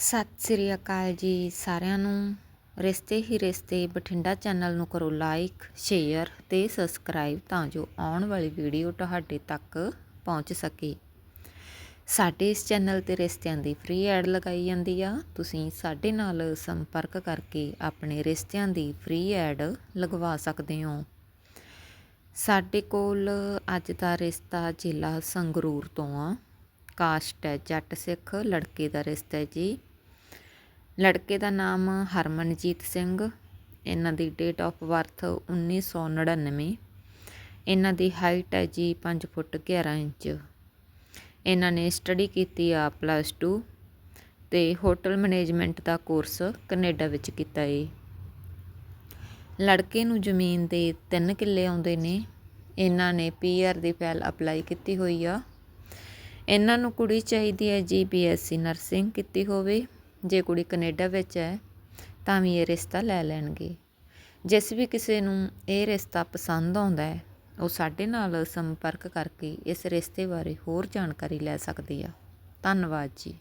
ਸਤਿ ਸ੍ਰੀ ਅਕਾਲ ਜੀ ਸਾਰਿਆਂ ਨੂੰ। ਰਿਸ਼ਤੇ ਹੀ ਰਿਸ਼ਤੇ, ਬਠਿੰਡਾ ਚੈਨਲ ਨੂੰ ਕਰੋ ਲਾਈਕ, ਸ਼ੇਅਰ ਤੇ ਸਬਸਕ੍ਰਾਈਬ ਤਾਂ ਜੋ ਆਉਣ ਵਾਲੀ ਵੀਡੀਓ ਤੁਹਾਡੇ ਤੱਕ ਪਹੁੰਚ ਸਕੇ। ਸਾਡੇ ਇਸ ਚੈਨਲ ਤੇ ਰਿਸ਼ਤਿਆਂ ਦੀ ਫ੍ਰੀ ਐਡ ਲਗਾਈ ਜਾਂਦੀ ਆ। ਤੁਸੀਂ ਸਾਡੇ ਨਾਲ ਸੰਪਰਕ ਕਰਕੇ ਆਪਣੇ ਰਿਸ਼ਤਿਆਂ ਦੀ ਫ੍ਰੀ ਐਡ ਲਗਵਾ ਸਕਦੇ ਹੋ। ਸਾਡੇ ਕੋਲ ਅੱਜ ਦਾ ਰਿਸ਼ਤਾ ਜ਼ਿਲ੍ਹਾ ਸੰਗਰੂਰ ਤੋਂ ਆ। ਕਾਸਟ ਹੈ ਜੱਟ ਸਿੱਖ, ਲੜਕੇ ਦਾ ਰਿਸ਼ਤਾ ਹੈ ਜੀ। ਲੜਕੇ ਦਾ ਨਾਮ ਹਰਮਨਜੀਤ ਸਿੰਘ, ਇਹਨਾਂ ਦੀ ਡੇਟ ਆਫ ਬਰਥ 1999 ਇਹਨਾਂ ਦੀ ਹਾਈਟ ਹੈ ਜੀ 5 ਫੁੱਟ 11 ਇੰਚ। ਇਹਨਾਂ ਨੇ ਸਟੱਡੀ ਕੀਤੀ ਆ ਪਲੱਸ 2 ਤੇ ਹੋਟਲ ਮੈਨੇਜਮੈਂਟ ਦਾ ਕੋਰਸ ਕੈਨੇਡਾ ਵਿੱਚ ਕੀਤਾ ਏ। ਲੜਕੇ ਨੂੰ ਜ਼ਮੀਨ ਦੇ 3 ਕਿੱਲੇ ਆਉਂਦੇ ਨੇ। ਇਹਨਾਂ ਨੇ ਪੀਆਰ ਦੀ ਫਾਈਲ ਅਪਲਾਈ ਕੀਤੀ ਹੋਈ ਆ। ਇਹਨਾਂ ਨੂੰ ਕੁੜੀ ਚਾਹੀਦੀ ਹੈ ਜੀ ਬੀਐਸਸੀ ਨਰਸਿੰਗ ਕੀਤੀ ਹੋਵੇ। ਜੇ ਕੁੜੀ ਕੈਨੇਡਾ ਵਿੱਚ ਹੈ, ਤਾਂ ਵੀ ਇਹ ਰਿਸ਼ਤਾ ਲੈ ਲੈਣਗੇ। ਜਿਸ ਵੀ ਕਿਸੇ ਨੂੰ ਇਹ ਰਿਸ਼ਤਾ ਪਸੰਦ ਆਉਂਦਾ ਹੈ, ਉਹ ਸਾਡੇ ਨਾਲ ਸੰਪਰਕ ਕਰਕੇ ਇਸ ਰਿਸ਼ਤੇ ਬਾਰੇ ਹੋਰ ਜਾਣਕਾਰੀ ਲੈ ਸਕਦੀ ਆ। ਧੰਨਵਾਦ ਜੀ।